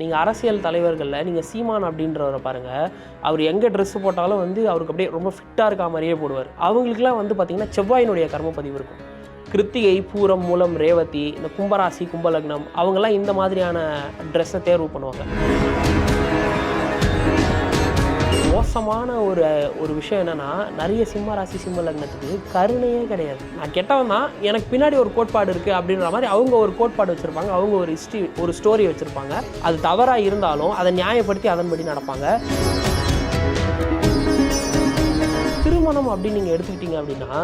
நீங்கள் அரசியல் தலைவர்களில் நீங்கள் சீமான் அப்படின்றவரை பாருங்கள் அவர் எங்கே ட்ரெஸ் போட்டாலும் வந்து அவருக்கு அப்படியே ரொம்ப ஃபிட்டாக இருக்க மாதிரியே போடுவார். அவங்களுக்குலாம் வந்து பார்த்திங்கன்னா செவ்வாயினுடைய கர்மப்பதிவு இருக்கும். கிருத்திகை பூரம் மூலம் ரேவதி இந்த கும்பராசி கும்பலக்னம் அவங்கெல்லாம் இந்த மாதிரியான ட்ரெஸ்ஸை தேர்வு பண்ணுவாங்க. மோசமான ஒரு ஒரு விஷயம் என்னென்னா நிறைய சிம்ம ராசி சிம்ம லக்னத்துக்கு கருணையே கிடையாது. நான் கெட்டவன் தான் எனக்கு பின்னாடி ஒரு கோட்பாடு இருக்குது அப்படின்ற மாதிரி அவங்க ஒரு கோட்பாடு வச்சுருப்பாங்க அவங்க ஒரு ஹிஸ்ட்ரி ஒரு ஸ்டோரி வச்சுருப்பாங்க. அது தவறாக இருந்தாலும் அதை நியாயப்படுத்தி அதன்படி நடப்பாங்க. திருமணம் அப்படின்னு நீங்கள் எடுத்துக்கிட்டீங்க அப்படின்னா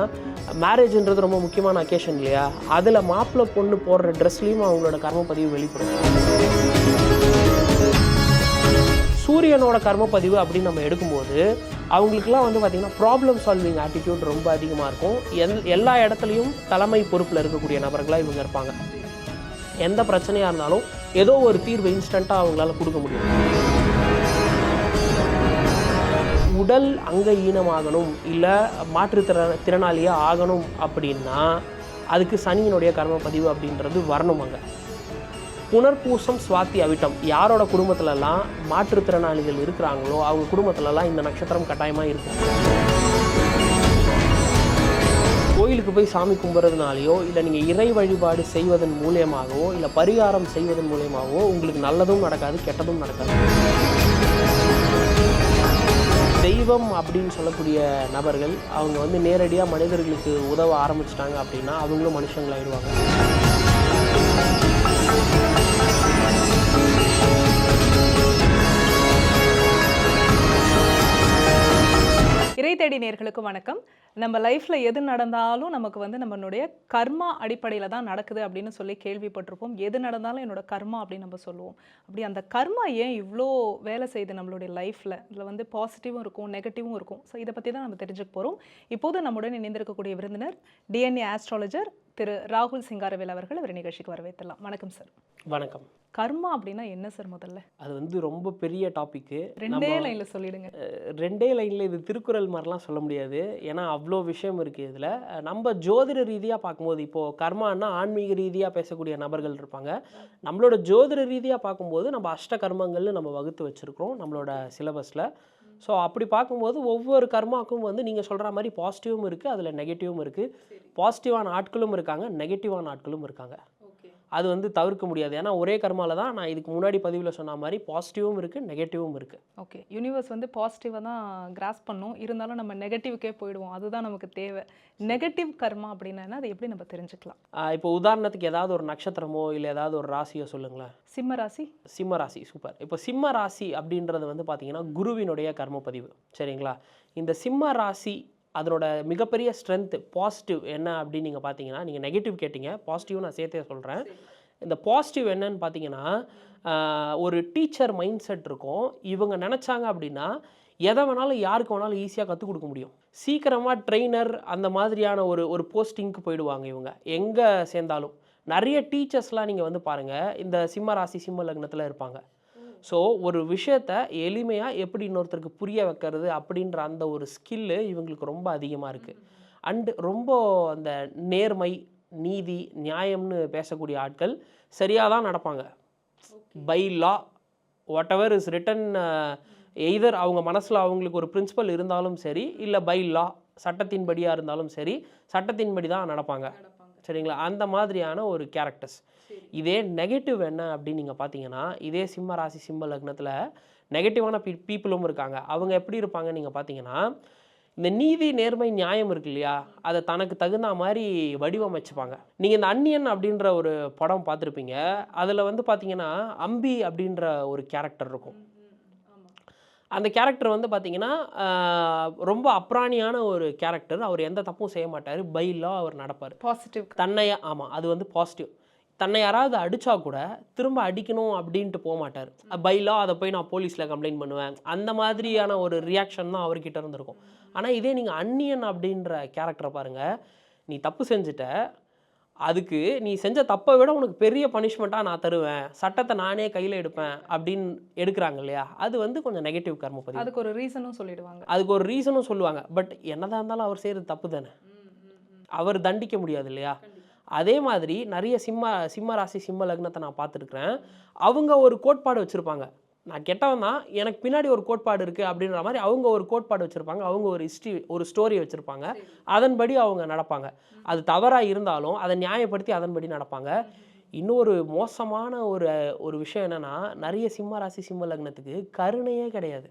மேரேஜ்ன்றது ரொம்ப முக்கியமான அக்கேஷன் இல்லையா? அதில் மாப்பிள்ளை பொண்ணு போடுற ட்ரெஸ்லேயும் அவங்களோட கர்மப்பதிவு வெளிப்படும். சூரியனோட கர்மப்பதிவு அப்படின்னு நம்ம எடுக்கும்போது அவங்களுக்குலாம் வந்து பார்த்திங்கன்னா ப்ராப்ளம் சால்விங் ஆட்டிடியூட் ரொம்ப அதிகமாக இருக்கும். எல் எல்லா இடத்துலையும் தலைமை பொறுப்பில் இருக்கக்கூடிய நபர்களாக இவங்க இருப்பாங்க. எந்த பிரச்சனையாக இருந்தாலும் ஏதோ ஒரு தீர்வு இன்ஸ்டண்ட்டாக அவங்களால கொடுக்க முடியும். உடல் அங்க ஈனமாகணும் இல்லை மாற்றுத்திற திறனாளியாக ஆகணும் அப்படின்னா அதுக்கு சனியினுடைய கர்மப்பதிவு அப்படின்றது வரணும் அங்கே. புனர்பூசம் சுவாத்தி அவிட்டம். யாரோட குடும்பத்துலலாம் மாற்றுத்திறனாளிகள் இருக்கிறாங்களோ அவங்க குடும்பத்துலலாம் இந்த நட்சத்திரம் கட்டாயமாக இருக்கும். கோயிலுக்கு போய் சாமி கும்பிட்றதுனாலையோ இல்லை நீங்கள் இறை வழிபாடு செய்வதன் மூலியமாகவோ இல்லை பரிகாரம் செய்வதன் மூலியமாகவோ உங்களுக்கு நல்லதும் நடக்காது கெட்டதும் நடக்காது. தெய்வம் அப்படின்னு சொல்லக்கூடிய நபர்கள் அவங்க வந்து நேரடியாக மனிதர்களுக்கு உதவ ஆரம்பிச்சிட்டாங்க அப்படின்னா அவங்களும் மனுஷங்களாயிடுவாங்க. இறை தேடி நேர்களுக்கு வணக்கம். நம்ம லைஃப்பில் எது நடந்தாலும் நமக்கு வந்து நம்மளுடைய கர்மா அடிப்படையில் தான் நடக்குது அப்படின்னு சொல்லி கேள்விப்பட்டிருப்போம். எது நடந்தாலும் என்னோட கர்மா அப்படின்னு நம்ம சொல்லுவோம். அப்படி அந்த கர்மா ஏன் இவ்வளோ வேலை செய்யுது நம்மளுடைய லைஃப்பில் இதில் வந்து பாசிட்டிவும் இருக்கும் நெகட்டிவும் இருக்கும். ஸோ இதை பற்றி தான் நம்ம தெரிஞ்சுக்க போகிறோம் இப்போது நம்முடன் இணைந்திருக்கக்கூடிய விருந்தினர் டிஎன்ஏ ஆஸ்ட்ராலஜர் திரு ராகுல் சிங்காரவேல் அவர்கள் அவர் நிகழ்ச்சிக்கு வரவேற்றலாம் வணக்கம் சார் வணக்கம். கர்மா அப்படின்னா என்ன சார் முதல்ல? அது வந்து ரொம்ப பெரிய டாப்பிக்கு ரெண்டே லைன்ல சொல்லிடுங்க. ரெண்டே லைனில் இது திருக்குறள் மாதிரிலாம் சொல்ல முடியாது. ஏன்னா அவ்வளோ விஷயம் இருக்குது இதில். நம்ம ஜோதிட ரீதியாக பார்க்கும்போது இப்போது கர்மான்னா ஆன்மீக ரீதியாக பேசக்கூடிய நபர்கள் இருப்பாங்க. நம்மளோட ஜோதிட ரீதியாக பார்க்கும்போது நம்ம அஷ்ட கர்மங்கள்னு நம்ம வகுத்து வச்சுருக்கிறோம் நம்மளோட சிலபஸில் ஸோ அப்படி பார்க்கும்போது ஒவ்வொரு கர்மாக்கும் வந்து நீங்கள் சொல்கிற மாதிரி பாசிட்டிவும் இருக்குது அதில் நெகட்டிவும் இருக்குது பாசிட்டிவான ஆட்களும் இருக்காங்க நெகட்டிவான ஆட்களும் இருக்காங்க. அது வந்து தவிர்க்க முடியாது. ஏன்னா ஒரே கர்மால தான் நான் இதுக்கு முன்னாடி பதிவில் சொன்ன மாதிரி பாசிட்டிவும் இருக்குது நெகட்டிவும் இருக்குது ஓகே யூனிவர்ஸ் வந்து பாசிட்டிவாக தான் கிராஸ் பண்ணும். இருந்தாலும் நம்ம நெகட்டிவ்க்கே போயிடுவோம். அதுதான் நமக்கு தேவை. நெகட்டிவ் கர்மா அப்படின்னா என்ன, அதை எப்படி நம்ம தெரிஞ்சுக்கலாம்? இப்போ உதாரணத்துக்கு ஏதாவது ஒரு நட்சத்திரமோ இல்லை ஏதாவது ஒரு ராசியோ சொல்லுங்களேன். சிம்ம ராசி? சிம்ம ராசி சூப்பர் இப்போ சிம்ம ராசி அப்படின்றது வந்து பார்த்தீங்கன்னா குருவினுடைய கர்மப்பதிவு சரிங்களா? இந்த சிம்ம ராசி அதனோட மிகப்பெரிய ஸ்ட்ரென்த்து பாசிட்டிவ் என்ன அப்படின்னு நீங்கள் பார்த்தீங்கன்னா நீங்கள் நெகட்டிவ் கேட்டிங்க. பாசிட்டிவ் நான் சேர்த்தே சொல்கிறேன் இந்த பாசிட்டிவ் என்னன்னு பார்த்தீங்கன்னா ஒரு டீச்சர் மைண்ட் செட் இருக்கும். இவங்க நினச்சாங்க அப்படின்னா எதை வேணாலும் யாருக்கு வேணாலும் ஈஸியாக கற்றுக் கொடுக்க முடியும். சீக்கிரமாக ட்ரெயினர் அந்த மாதிரியான ஒரு ஒரு போஸ்டிங்க்கு போயிடுவாங்க இவங்க. எங்கே சேர்ந்தாலும். நிறைய டீச்சர்ஸ்லாம் நீங்கள் வந்து பாருங்கள் இந்த சிம்ம ராசி சிம்ம லக்னத்தில் இருப்பாங்க. ஸோ ஒரு விஷயத்த எளிமையாக எப்படி இன்னொருத்தருக்கு புரிய வைக்கிறது அப்படின்ற அந்த ஒரு ஸ்கில்லு இவங்களுக்கு ரொம்ப அதிகமாக இருக்குது அண்டு ரொம்ப அந்த நேர்மை நீதி நியாயம்னு பேசக்கூடிய ஆட்கள் சரியாக தான் நடப்பாங்க. By law whatever is written either அவங்க மனசில் அவங்களுக்கு ஒரு பிரின்சிபல் இருந்தாலும் சரி இல்லை பை லா சட்டத்தின்படியாக இருந்தாலும் சரி சட்டத்தின்படி தான் நடப்பாங்க. சரிங்களா? அந்த மாதிரியான ஒரு கேரக்டர்ஸ் இதே நெகட்டிவ் என்ன அப்படின்னு நீங்கள் பார்த்தீங்கன்னா இதே சிம்ம ராசி சிம்ம லக்னத்தில் நெகட்டிவான பீ பீப்புளும் இருக்காங்க. அவங்க எப்படி இருப்பாங்க நீங்கள் பார்த்தீங்கன்னா இந்த நீதி நேர்மை நியாயம் இருக்கு இல்லையா? அதை தனக்கு தகுந்த மாதிரி வடிவமைச்சுப்பாங்க. நீங்கள் இந்த அந்நியன் அப்படின்ற ஒரு படம் பார்த்துருப்பீங்க. அதில் வந்து பார்த்தீங்கன்னா அம்பி அப்படின்ற ஒரு கேரக்டர் இருக்கும். அந்த கேரக்டர் வந்து பார்த்தீங்கன்னா ரொம்ப அப்ராணியான ஒரு கேரக்டர் அவர் எந்த தப்பும் செய்ய மாட்டார். பைலாக அவர் நடப்பார். பாசிட்டிவ் தன்னை ஆமாம் அது வந்து பாசிட்டிவ் தன்னை யாராவது அடித்தா கூட திரும்ப அடிக்கணும் அப்படின்ட்டு போக மாட்டார். பைலா அதை போய் நான் போலீஸில் கம்ப்ளைண்ட் பண்ணுவேன். அந்த மாதிரியான ஒரு ரியாக்ஷன் தான் அவர்கிட்ட இருந்திருக்கும். ஆனால் இதே நீங்கள் அந்நியன் அப்படின்ற கேரக்டரை பாருங்கள் நீ தப்பு செஞ்சுட்ட. அதுக்கு நீ செஞ்ச தப்பை விட உனக்கு பெரிய பனிஷ்மெண்ட்டாக நான் தருவேன். சட்டத்தை நானே கையில் எடுப்பேன் அப்படின்னு எடுக்கிறாங்க இல்லையா? அது வந்து கொஞ்சம் நெகட்டிவ் கர்ம பதிவு. அதுக்கு ஒரு ரீசனும் சொல்லிடுவாங்க. அதுக்கு ஒரு ரீசனும் சொல்லுவாங்க. பட் என்னதான் இருந்தாலும் அவர் செய்கிறது தப்பு தானே? அவர் தண்டிக்க முடியாது இல்லையா? அதே மாதிரி நிறைய சிம்ம சிம்ம ராசி சிம்ம லக்னத்தை நான் பார்த்துருக்குறேன். அவங்க ஒரு கோட்பாடு வச்சுருப்பாங்க. நான் கெட்டவன் தான் எனக்கு பின்னாடி ஒரு கோட்பாடு இருக்குது அப்படின்ற மாதிரி அவங்க ஒரு கோட்பாடு வச்சுருப்பாங்க. அவங்க ஒரு ஹிஸ்ட்ரி ஒரு ஸ்டோரி வச்சுருப்பாங்க. அதன்படி அவங்க நடப்பாங்க. அது தவறாக இருந்தாலும் அதை நியாயப்படுத்தி அதன்படி நடப்பாங்க. இன்னொரு மோசமான ஒரு ஒரு விஷயம் என்னென்னா நிறைய சிம்ம ராசி சிம்ம லக்னத்துக்கு கருணையே கிடையாது.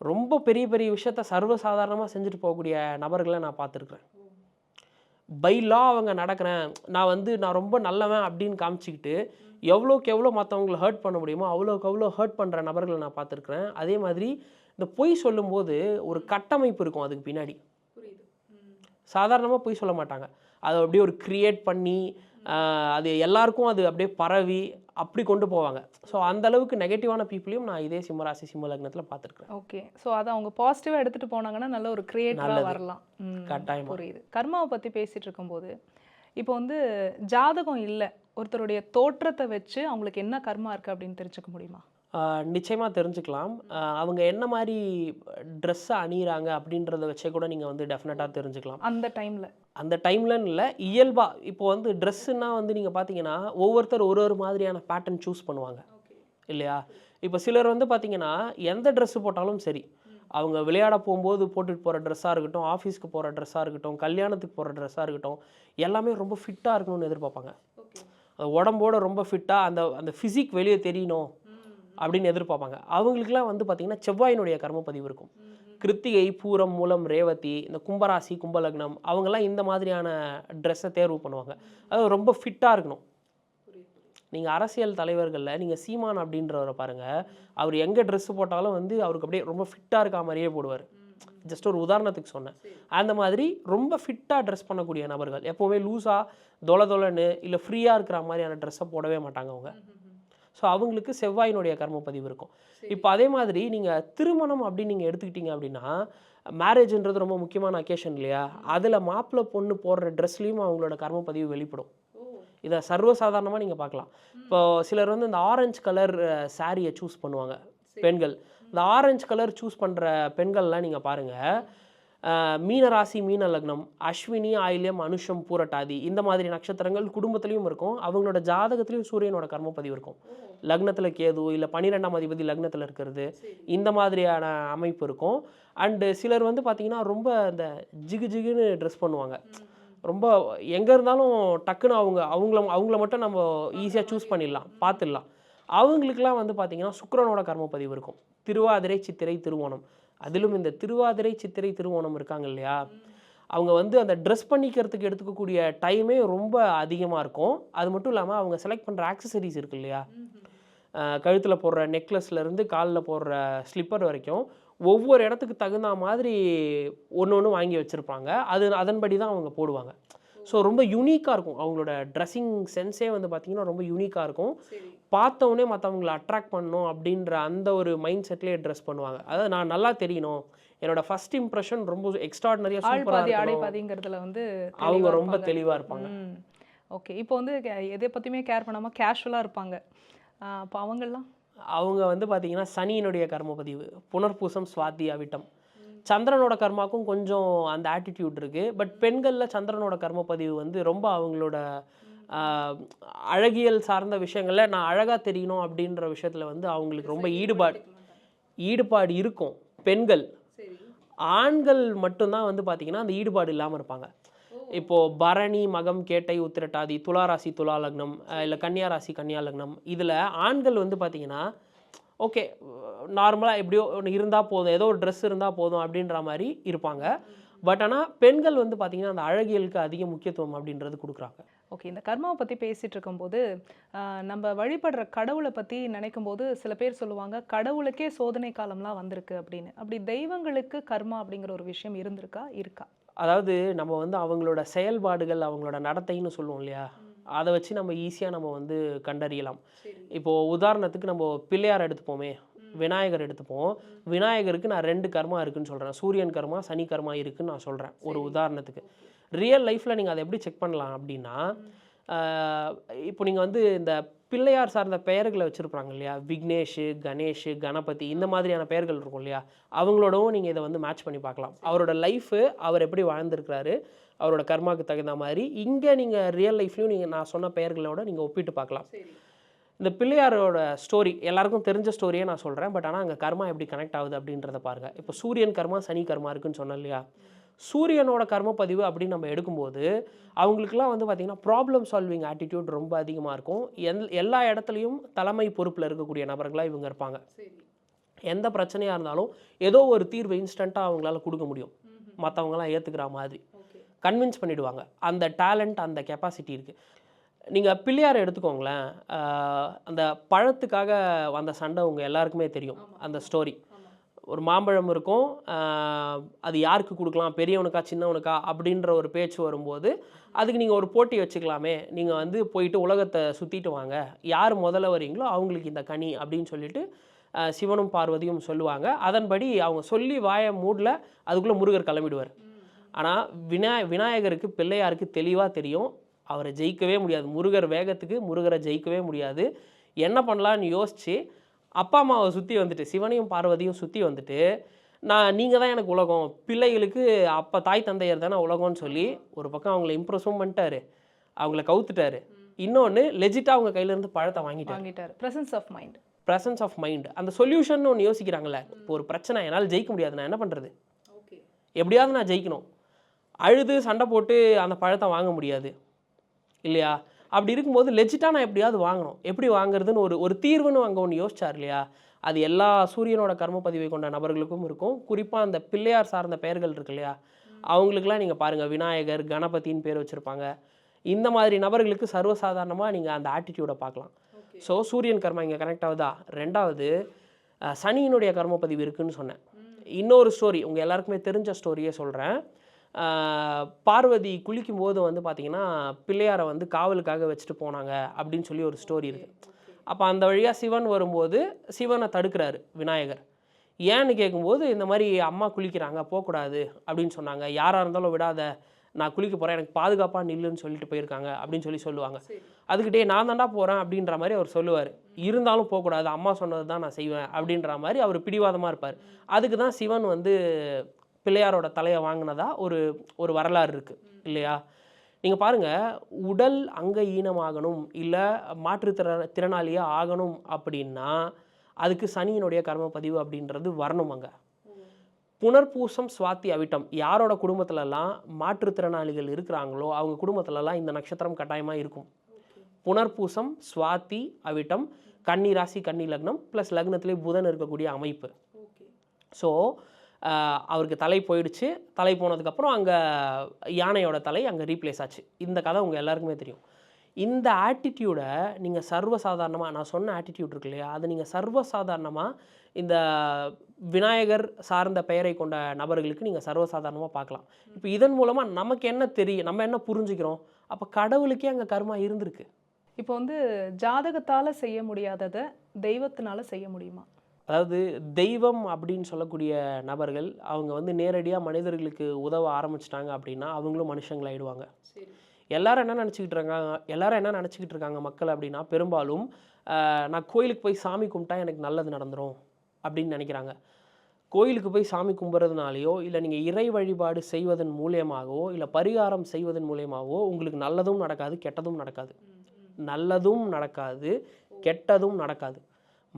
ரொம்ப பெரிய பெரிய விஷயத்த சர்வசாதாரணமாக செஞ்சுட்டு போகக்கூடிய நபர்களை நான் பார்த்துருக்குறேன். பை லா அவங்க நடக்கிறேன். நான் வந்து நான் ரொம்ப நல்லவன் அப்படின்னு காமிச்சிக்கிட்டு எவ்வளோக்கு எவ்வளோ மற்றவங்களை ஹர்ட் பண்ண முடியுமோ அவ்வளோக்கு அவ்வளோ ஹர்ட் பண்ணுற நபர்களை நான் பார்த்துருக்குறேன். அதே மாதிரி இந்த பொய் சொல்லும்போது ஒரு கட்டமைப்பு இருக்கும் அதுக்கு பின்னாடி. சாதாரணமாக பொய் சொல்ல மாட்டாங்க. அதை அப்படியே ஒரு கிரியேட் பண்ணி அது எல்லாருக்கும் அது அப்படியே பரவி அப்படி கொண்டு போவாங்க. ஸோ அந்த அளவுக்கு நெகட்டிவான பீப்புளையும் நான் இதே சிம்மராசி சிம்ம லக்னத்தில் பார்த்துருக்குறேன். ஓகே ஸோ அதை அவங்க பாசிட்டிவாக எடுத்துட்டு போனாங்கன்னா நல்ல ஒரு கிரியேட்டிவாக. வரலாம். கட்டாயமா. புரியுது. கர்மாவை பற்றி பேசிட்டு இருக்கும்போது இப்போ வந்து ஜாதகம் இல்லை. ஒருத்தருடைய தோற்றத்தை வச்சு அவங்களுக்கு என்ன கர்மா இருக்கு அப்படின்னு தெரிஞ்சுக்க முடியுமா? நிச்சயமாக தெரிஞ்சுக்கலாம். அவங்க என்ன மாதிரி ட்ரெஸ்ஸை அணியிறாங்க அப்படின்றத வச்சே கூட நீங்கள் வந்து டெஃபினட்டாக தெரிஞ்சுக்கலாம். அந்த டைம்ல அந்த டைம்லன்னு இல்லை இயல்பாக இப்போ வந்து ட்ரெஸ்ஸுன்னா வந்து நீங்கள் பார்த்தீங்கன்னா ஒவ்வொருத்தர் ஒரு ஒரு மாதிரியான பேட்டர்ன் சூஸ் பண்ணுவாங்க. இல்லையா? இப்போ சிலர் வந்து பார்த்தீங்கன்னா எந்த ட்ரெஸ்ஸு போட்டாலும் சரி அவங்க விளையாட போகும்போது போட்டுட்டு போகிற ட்ரெஸ்ஸாக இருக்கட்டும் ஆஃபீஸ்க்கு போகிற ட்ரெஸ்ஸாக இருக்கட்டும் கல்யாணத்துக்கு போகிற ட்ரெஸ்ஸாக இருக்கட்டும் எல்லாமே ரொம்ப ஃபிட்டாக இருக்கணும்னு எதிர்பார்ப்பாங்க. உடம்போட ரொம்ப ஃபிட்டாக அந்த அந்த ஃபிசிக் வெளியே தெரியணும். அப்படின்னு எதிர்பார்ப்பாங்க. அவங்களுக்குலாம் வந்து பார்த்திங்கன்னா செவ்வாயினுடைய கர்மப்பதிவு இருக்கும். கிருத்திகை பூரம் மூலம் ரேவதி இந்த கும்பராசி கும்பலக்னம் அவங்கெல்லாம் இந்த மாதிரியான ட்ரெஸ்ஸை தேர்வு பண்ணுவாங்க. அது ரொம்ப ஃபிட்டாக இருக்கணும். நீங்கள் அரசியல் தலைவர்களில் நீங்கள் சீமான் அப்படின்றவரை பாருங்கள் அவர் எங்கே ட்ரெஸ்ஸு போட்டாலும் வந்து அவருக்கு அப்படியே ரொம்ப ஃபிட்டாக இருக்க மாதிரியே போடுவார். ஜஸ்ட் ஒரு உதாரணத்துக்கு சொன்னேன். அந்த மாதிரி ரொம்ப ஃபிட்டாக ட்ரெஸ் பண்ணக்கூடிய நபர்கள் எப்போவுமே லூஸாக தொல தொலன்னு இல்லை ஃப்ரீயாக இருக்கிற மாதிரியான ட்ரெஸ்ஸை போடவே மாட்டாங்க அவங்க. ஸோ அவங்களுக்கு செவ்வாயினுடைய கர்மப்பதிவு இருக்கும். இப்போ அதே மாதிரி நீங்கள் திருமணம் அப்படின்னு நீங்கள் எடுத்துக்கிட்டீங்க அப்படின்னா மேரேஜ்ன்றது ரொம்ப முக்கியமான அக்கேஷன் இல்லையா? அதில் மாப்பிள்ளை பொண்ணு போடுற ட்ரெஸ்லேயும் அவங்களோட கர்மப்பதிவு வெளிப்படும். இதை சர்வசாதாரணமாக நீங்கள் பார்க்கலாம். இப்போ சிலர் வந்து இந்த ஆரஞ்சு கலர் சாரியை சூஸ் பண்ணுவாங்க பெண்கள். இந்த ஆரஞ்சு கலர் சூஸ் பண்ணுற பெண்கள்லாம் நீங்கள் பாருங்கள் மீனராசி மீன லக்னம் அஸ்வினி ஆயில்யம் அனுஷம் பூரட்டாதி இந்த மாதிரி நட்சத்திரங்கள் குடும்பத்திலையும் இருக்கும். அவங்களோட ஜாதகத்திலையும் சூரியனோட கர்மப்பதிவு இருக்கும். லக்னத்தில் கேது இல்லை பன்னிரெண்டாம் அதிபதி லக்னத்தில் இருக்கிறது. இந்த மாதிரியான அமைப்பு இருக்கும். அண்டு சிலர் வந்து பார்த்திங்கன்னா ரொம்ப இந்த ஜிகு ஜிகுன்னு ட்ரெஸ் பண்ணுவாங்க. ரொம்ப எங்கே இருந்தாலும் டக்குன்னு அவங்க அவங்கள அவங்கள மட்டும் நம்ம ஈஸியாக சூஸ் பண்ணிடலாம் பார்த்துடலாம். அவங்களுக்குலாம் வந்து பார்த்திங்கன்னா சுக்கிரனோட கர்மப்பதிவு இருக்கும். திருவாதிரை சித்திரை திருவோணம். அதிலும் இந்த திருவாதிரை சித்திரை திருவோணம் இருக்காங்க இல்லையா? அவங்க வந்து அந்த ட்ரெஸ் பண்ணிக்கிறதுக்கு எடுத்துக்கக்கூடிய டைமே ரொம்ப அதிகமாக இருக்கும். அது மட்டும் இல்லாமல் அவங்க செலக்ட் பண்ணுற ஆக்சசரிஸ் இருக்கு இல்லையா? கழுத்தில் போடுற நெக்லஸ்லேருந்து காலில் போடுற ஸ்லிப்பர் வரைக்கும் ஒவ்வொரு இடத்துக்கு தகுந்த மாதிரி ஒன்று ஒன்று வாங்கி வச்சுருப்பாங்க. அது அதன்படி தான் அவங்க போடுவாங்க. ஸோ ரொம்ப யூனிக்காக இருக்கும். அவங்களோட ட்ரெஸ்ஸிங் சென்ஸே வந்து பார்த்திங்கன்னா ரொம்ப யூனிக்காக இருக்கும். பார்த்தவொடனே மற்றவங்கள அட்ராக்ட் பண்ணணும் அப்படின்ற அந்த ஒரு மைண்ட் செட்லேயே ட்ரெஸ் பண்ணுவாங்க. அதாவது நான் நல்லா தெரியணும். என்னோட ஃபர்ஸ்ட் இம்ப்ரெஷன் ரொம்ப எக்ஸ்ட்ராடினரியாக சூப்பராக பாதிங்கிறதுல வந்து அவங்க ரொம்ப. தெளிவாக இருப்பாங்க. ஓகே இப்போ வந்து எதை பற்றியுமே கேர் பண்ணாமல் கேஷுவலாக இருப்பாங்க. அப்போ அவங்கெல்லாம்? அவங்க வந்து பார்த்தீங்கன்னா சனியினுடைய கர்மபதிவு புனர்பூசம் சுவாதி அவிட்டம். சந்திரனோட கர்மாக்கும் கொஞ்சம் அந்த ஆட்டிடியூட் இருக்குது பட் பெண்களில் சந்திரனோட கர்மப்பதிவு வந்து ரொம்ப அவங்களோட அழகியல் சார்ந்த விஷயங்களில் நான் அழகாக தெரியணும் அப்படின்ற விஷயத்தில் வந்து அவங்களுக்கு ரொம்ப ஈடுபாடு ஈடுபாடு இருக்கும். பெண்கள். ஆண்கள் மட்டும்தான் வந்து பார்த்தீங்கன்னா அந்த ஈடுபாடு இல்லாமல் இருப்பாங்க. இப்போ பரணி மகம் கேட்டை உத்திரட்டாதி துலா ராசி துலா லக்னம் இல்லை கன்னியா ராசி கன்னியா லக்னம் இதில் ஆண்கள் வந்து பார்த்தீங்கன்னா ஓகே நார்மலாக எப்படியோ ஒன்று இருந்தால் போதும் ஏதோ ஒரு ட்ரெஸ் இருந்தால் போதும் அப்படின்ற மாதிரி இருப்பாங்க. பட் ஆனால் பெண்கள் வந்து பார்த்தீங்கன்னா அந்த அழகியலுக்கு அதிக முக்கியத்துவம் அப்படின்றது கொடுக்குறாங்க. ஓகே இந்த கர்மாவை பற்றி பேசிட்டு இருக்கும்போது நம்ம வழிபடுற கடவுளை பற்றி நினைக்கும் போது சில பேர் சொல்லுவாங்க கடவுளுக்கே சோதனை காலம்லாம் வந்திருக்கு அப்படின்னு. அப்படி தெய்வங்களுக்கு கர்மா அப்படிங்கிற ஒரு விஷயம் இருந்திருக்கா? இருக்கா? அதாவது நம்ம வந்து அவங்களோட செயல்பாடுகள் அவங்களோட நடத்தைன்னு சொல்லுவோம் இல்லையா? அதை வச்சு நம்ம ஈஸியாக நம்ம வந்து கண்டறியலாம். இப்போது உதாரணத்துக்கு நம்ம பிள்ளையார் எடுத்துப்போமே. விநாயகர் எடுத்துப்போம். விநாயகருக்கு நான் ரெண்டு கர்மா இருக்குன்னு சொல்கிறேன் சூரியன் கர்மா சனி கர்மா இருக்குன்னு நான் சொல்கிறேன் ஒரு உதாரணத்துக்கு. ரியல் லைஃப்பில் நீங்கள் அதை எப்படி செக் பண்ணலாம் அப்படின்னா இப்போ நீங்கள் வந்து இந்த பிள்ளையார் சார்ந்த பெயர்களை வச்சுருப்பாங்க இல்லையா? விக்னேஷ் கணேஷ் கணபதி இந்த மாதிரியான பெயர்கள் இருக்கும் இல்லையா? அவங்களோடவும் நீங்கள் இதை வந்து மேட்ச் பண்ணி பார்க்கலாம். அவரோட லைஃபு அவர் எப்படி வாழ்ந்திருக்கிறாரு? அவரோட கர்மாவுக்கு தகுந்த மாதிரி. இங்கே நீங்கள் ரியல் லைஃப்லையும் நீங்கள் நான் சொன்ன பெயர்களோட நீங்கள் ஒப்பிட்டு பார்க்கலாம். இந்த பிள்ளையாரோட ஸ்டோரி எல்லாருக்கும் தெரிஞ்ச ஸ்டோரியே நான் சொல்கிறேன் பட் ஆனால் அங்கே கர்மா எப்படி கனெக்ட் ஆகுது அப்படின்றத பாருங்கள் இப்போ சூரியன் கர்மா சனி கர்மா இருக்குன்னு சொன்னேன் இல்லையா? சூரியனோட கர்ம பதிவு அப்படின்னு நம்ம எடுக்கும்போது அவங்களுக்குலாம் வந்து பார்த்திங்கன்னா ப்ராப்ளம் சால்விங் ஆட்டிடியூட் ரொம்ப அதிகமாக இருக்கும். எல் எல்லா இடத்துலையும் தலைமை பொறுப்பில் இருக்கக்கூடிய நபர்களாக இவங்க இருப்பாங்க. எந்த பிரச்சனையாக இருந்தாலும் ஏதோ ஒரு தீர்வு இன்ஸ்டண்ட்டாக அவங்களால கொடுக்க முடியும். மற்றவங்களாம் ஏற்றுக்கிற மாதிரி. கன்வின்ஸ் பண்ணிடுவாங்க. அந்த டேலண்ட் அந்த கெப்பாசிட்டி இருக்குது நீங்கள் பிள்ளையார் எடுத்துக்கோங்களேன் அந்த பழத்துக்காக வந்த சண்டை உங்கள் எல்லாருக்குமே தெரியும் அந்த ஸ்டோரி ஒரு மாம்பழம் இருக்கும் அது யாருக்கு கொடுக்கலாம் பெரியவனுக்கா சின்னவனுக்கா அப்படின்ற ஒரு பேச்சு வரும்போது அதுக்கு நீங்கள் ஒரு போட்டி வச்சுக்கலாமே. நீங்கள் வந்து போயிட்டு உலகத்தை சுற்றிட்டு வாங்க. யார் முதல்ல வரீங்களோ அவங்களுக்கு இந்த கனி அப்படின்னு சொல்லிட்டு சிவனும் பார்வதியும் சொல்லுவாங்க. அதன்படி அவங்க சொல்லி வாய மூடல அதுக்குள்ளே முருகர் கிளம்பிடுவார். ஆனால் வினா விநாயகருக்கு பிள்ளையாருக்கு தெளிவாக தெரியும். அவரை ஜெயிக்கவே முடியாது. முருகர் வேகத்துக்கு முருகரை ஜெயிக்கவே முடியாது. என்ன பண்ணலான்னு யோசிச்சு அப்பா அம்மாவை சுற்றி வந்துட்டு சிவனையும் பார்வதியும் சுற்றி வந்துட்டு நான் நீங்கள் தான் எனக்கு உலகம். பிள்ளைகளுக்கு அப்பா தாய் தந்தையர் தானே உலகம்னு சொல்லி ஒரு பக்கம் அவங்கள இம்ப்ரெஸும் பண்ணிட்டாரு. அவங்கள கவுத்துட்டாரு. இன்னொன்று லெஜிட்டாக அவங்க கையிலேருந்து பழத்தை வாங்கிட்டாரு. வாங்கிட்டாரு. Presence of mind presence of mind அந்த சொல்யூஷன் ஒன்று யோசிக்கிறாங்கல்ல இப்போ ஒரு பிரச்சனை என்னால் ஜெயிக்க முடியாது. நான் என்ன பண்ணுறது ஓகே எப்படியாவது நான் ஜெயிக்கணும். அழுது சண்டை போட்டு அந்த பழத்தை வாங்க முடியாது. இல்லையா? அப்படி இருக்கும்போது லெஜிட்டாக நான் எப்படியாவது வாங்கணும். எப்படி வாங்குறதுன்னு ஒரு ஒரு தீர்வுன்னு அங்கே ஒன்று யோசிச்சார் இல்லையா? அது எல்லா சூரியனோட கர்ம பதிவை கொண்ட நபர்களுக்கும் இருக்கும். குறிப்பாக அந்த பிள்ளையார் சார்ந்த பெயர்கள் இருக்கு இல்லையா? அவங்களுக்குலாம் நீங்கள் பாருங்கள் விநாயகர் கணபதின்னு பேர் வச்சுருப்பாங்க. இந்த மாதிரி நபர்களுக்கு சர்வசாதாரணமாக நீங்கள் அந்த ஆட்டிடியூடை பார்க்கலாம். ஸோ சூரியன் கர்மா இங்கே கனெக்ட் ஆகுதா? ரெண்டாவது சனியினுடைய கர்ம பதிவு இருக்குன்னு சொன்னேன். இன்னொரு ஸ்டோரி உங்கள் எல்லாருக்குமே தெரிஞ்ச ஸ்டோரியே சொல்கிறேன் பார்வதி குளிக்கும் போது வந்து பார்த்தீங்கன்னா பிள்ளையாரை வந்து காவலுக்காக வச்சுட்டு போனாங்க அப்படின்னு சொல்லி ஒரு ஸ்டோரி இருக்குது அப்போ அந்த வழியாக சிவன் வரும்போது சிவனை தடுக்கிறாரு விநாயகர். ஏன்னு கேட்கும்போது இந்த மாதிரி அம்மா குளிக்கிறாங்க போகக்கூடாது அப்படின்னு சொன்னாங்க. யாராக இருந்தாலும் விடாத நான் குளிக்க போகிறேன் எனக்கு பாதுகாப்பாக நில்லுன்னு சொல்லிட்டு போயிருக்காங்க அப்படின்னு சொல்லி சொல்லுவாங்க. அதுக்கிட்டே நான் தாண்டா போகிறேன் அப்படின்ற மாதிரி அவர் சொல்லுவார். இருந்தாலும் போகக்கூடாது அம்மா சொன்னது தான் நான் செய்வேன் அப்படின்ற மாதிரி அவர் பிடிவாதமாக இருப்பார். அதுக்கு தான் சிவன் வந்து பிள்ளையாரோட தலையை வாங்கினதா ஒரு ஒரு வரலாறு இருக்குது இல்லையா? நீங்கள் பாருங்கள் உடல் அங்க ஈனமாகணும் இல்லை மாற்றுத்திற திறனாளியாக ஆகணும் அப்படின்னா அதுக்கு சனியினுடைய கர்ம பதிவு அப்படின்றது வரணும் அங்கே. புனர்பூசம் சுவாத்தி அவிட்டம். யாரோட குடும்பத்துலலாம் மாற்றுத்திறனாளிகள் இருக்கிறாங்களோ அவங்க குடும்பத்துலலாம் இந்த நட்சத்திரம் கட்டாயமாக இருக்கும். புனர்பூசம் சுவாத்தி அவிட்டம் கன்னி ராசி கன்னி லக்னம் ப்ளஸ் லக்னத்திலே புதன் இருக்கக்கூடிய அமைப்பு. ஸோ அவருக்கு தலை போயிடுச்சு. தலை போனதுக்கப்புறம் அங்கே யானையோட தலை அங்கே ரீப்ளேஸ் ஆச்சு. இந்த கதை உங்கள் எல்லாருக்குமே தெரியும். இந்த ஆட்டிடியூடை நீங்கள் சர்வசாதாரணமாக நான் சொன்ன ஆட்டிடியூட் இருக்கு இல்லையா? அதை நீங்கள் சர்வசாதாரணமாக இந்த விநாயகர் சார்ந்த பெயரை கொண்ட நபர்களுக்கு நீங்கள் சர்வசாதாரணமாக பார்க்கலாம். இப்போ இதன் மூலமாக நமக்கு என்ன தெரியும் நம்ம என்ன புரிஞ்சுக்கிறோம்? அப்போ கடவுளுக்கே அங்கே கர்மா இருந்திருக்கு. இப்போ வந்து ஜாதகத்தால் செய்ய முடியாததை தெய்வத்தினால செய்ய முடியுமா? அதாவது தெய்வம் அப்படின்னு சொல்லக்கூடிய நபர்கள் அவங்க வந்து நேரடியாக மனிதர்களுக்கு உதவ ஆரம்பிச்சிட்டாங்க அப்படின்னா அவங்களும் மனுஷங்களாயிடுவாங்க. எல்லாரும் என்ன நினச்சிக்கிட்டு இருக்காங்க எல்லாரும் என்ன நினச்சிக்கிட்டு இருக்காங்க மக்கள் அப்படின்னா பெரும்பாலும் நான் கோயிலுக்கு போய் சாமி கும்பிட்டா எனக்கு நல்லது நடந்துரும் அப்படின்னு நினைக்கிறாங்க. கோயிலுக்கு போய் சாமி கும்பிட்றதுனாலையோ இல்லை நீங்கள் இறை வழிபாடு செய்வதன் மூலியமாகவோ இல்லை பரிகாரம் செய்வதன் மூலியமாகவோ உங்களுக்கு நல்லதும் நடக்காது கெட்டதும் நடக்காது. நல்லதும் நடக்காது கெட்டதும் நடக்காது.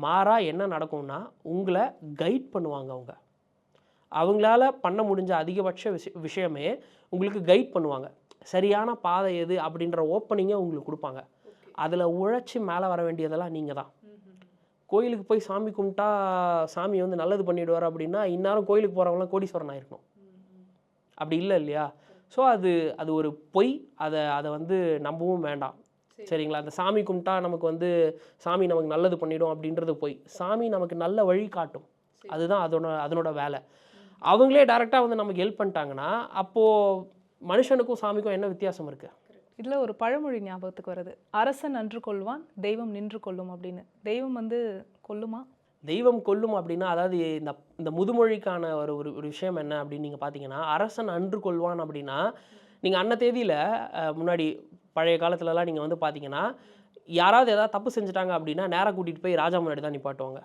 மாறா என்ன நடக்கும்னா உங்களை கைட் பண்ணுவாங்க அவங்க. அவங்களால பண்ண முடிஞ்ச அதிகபட்ச விஷ விஷயமே உங்களுக்கு கைட் பண்ணுவாங்க. சரியான பாதை எது அப்படின்ற ஓப்பனிங்கை உங்களுக்கு கொடுப்பாங்க. அதில் உழைச்சி மேலே வர வேண்டியதெல்லாம் நீங்கள் தான். கோயிலுக்கு போய் சாமி கும்பிட்டா சாமி வந்து நல்லது பண்ணிடுவார் அப்படின்னா இந்நேரம் கோயிலுக்கு போகிறவங்களாம் கோடீஸ்வரன் ஆயிருக்கணும். அப்படி இல்லை இல்லையா? ஸோ அது அது ஒரு பொய். அதை அதை வந்து நம்பவும் வேண்டாம். சரிங்களா? அந்த சாமி கும்பிட்டா நமக்கு வந்து சாமி நமக்கு நல்லது பண்ணிடும் அப்படின்றது பொய் சாமி நமக்கு நல்ல வழி காட்டும். அதுதான் அதோட அதனோட வேலை. அவங்களே டைரெக்டாக வந்து நமக்கு ஹெல்ப் பண்ணிட்டாங்கன்னா அப்போது மனுஷனுக்கும் சாமிக்கும் என்ன வித்தியாசம் இருக்குது இதுல ஒரு பழமொழி ஞாபகத்துக்கு வருது. அரசன் அன்று கொள்வான் தெய்வம் நின்று கொள்ளும் அப்படின்னு. தெய்வம் வந்து கொல்லுமா? தெய்வம் கொல்லும் அப்படின்னா அதாவது இந்த இந்த முதுமொழிக்கான ஒரு ஒரு ஒரு விஷயம் என்ன அப்படின்னு நீங்கள் பார்த்தீங்கன்னா அரசன் அன்று கொள்வான் அப்படின்னா நீங்கள் அன்ன தேதியில் முன்னாடி பழைய காலத்துலலாம் நீங்கள் வந்து பார்த்தீங்கன்னா யாராவது ஏதாவது தப்பு செஞ்சுட்டாங்க அப்படின்னா நேராக கூட்டிகிட்டு போய் ராஜா முன்னாடி தான் நிப்பாட்டுவாங்க.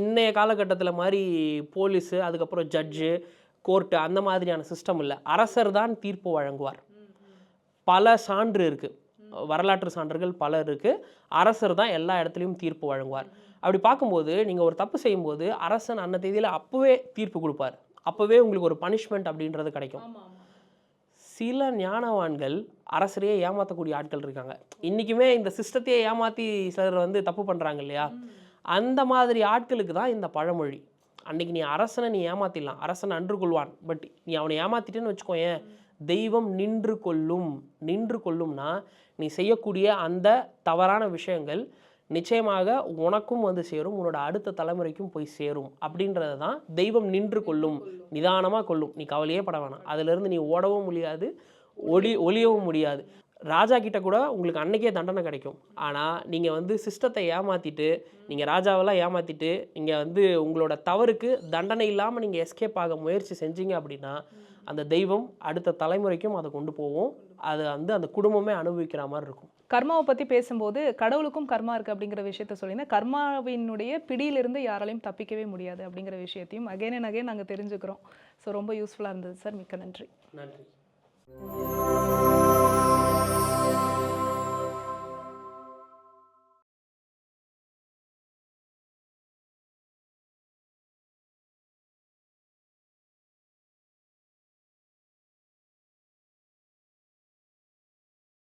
இன்னைய காலகட்டத்தில் மாதிரி போலீஸு அதுக்கப்புறம் ஜட்ஜு கோர்ட்டு அந்த மாதிரியான சிஸ்டம் இல்லை. அரசர் தான் தீர்ப்பு வழங்குவார். பல சான்று இருக்கு. வரலாற்று சான்றுகள் பல இருக்கு. அரசர் தான் எல்லா இடத்துலையும் தீர்ப்பு வழங்குவார். அப்படி பார்க்கும்போது நீங்க ஒரு தப்பு செய்யும்போது அரசன் அன்ன தேதியில அப்பவே தீர்ப்பு கொடுப்பார். அப்பவே உங்களுக்கு ஒரு பனிஷ்மெண்ட் அப்படின்றது கிடைக்கும். சில ஞானவான்கள் அரசரையே ஏமாற்றக்கூடிய ஆட்கள் இருக்காங்க. இன்றைக்குமே இந்த சிஸ்டத்தையே ஏமாற்றி சிலர் வந்து தப்பு பண்ணுறாங்க இல்லையா? அந்த மாதிரி ஆட்களுக்கு தான் இந்த பழமொழி. அன்னைக்கு நீ அரசனை நீ ஏமாத்திடலாம். அரசன் அன்று கொள்வான். பட் நீ அவனை ஏமாற்றிட்டேன்னு வச்சுக்கோயேன் தெய்வம் நின்று கொள்ளும். நின்று கொள்ளும்னா நீ செய்யக்கூடிய அந்த தவறான விஷயங்கள் நிச்சயமாக உனக்கும் வந்து சேரும் உன்னோட அடுத்த தலைமுறைக்கும் போய் சேரும். அப்படின்றது தான் தெய்வம் நின்று கொள்ளும் நிதானமாக கொள்ளும். நீ கவலையே பட வேணாம். அதுலேருந்து நீ ஓடவும் முடியாது ஒளி ஒளியவும் முடியாது. ராஜா கிட்ட கூட உங்களுக்கு அன்னைக்கே தண்டனை கிடைக்கும். ஆனால் நீங்கள் வந்து சிஸ்டத்தை ஏமாற்றிட்டு நீங்கள் ராஜாவெல்லாம் ஏமாற்றிட்டு நீங்கள் வந்து உங்களோட தவறுக்கு தண்டனை இல்லாமல் நீங்கள் எஸ்கேப் ஆக முயற்சி செஞ்சீங்க அப்படின்னா அந்த தெய்வம் அடுத்த தலைமுறைக்கும் அதை கொண்டு போவோம் அதை வந்து அந்த குடும்பமே அனுபவிக்கிற மாதிரி இருக்கும். கர்மாவை பற்றி பேசும்போது கடவுளுக்கும் கர்மா இருக்குது அப்படிங்கிற விஷயத்த சொல்லியிருந்தேன். கர்மாவினுடைய பிடியிலிருந்து யாராலையும் தப்பிக்கவே முடியாது அப்படிங்கிற விஷயத்தையும் அகைன் அண்ட் அகைன் நாங்கள் தெரிஞ்சுக்கிறோம். ஸோ ரொம்ப யூஸ்ஃபுல்லாக இருந்தது சார் மிக்க நன்றி. நன்றி.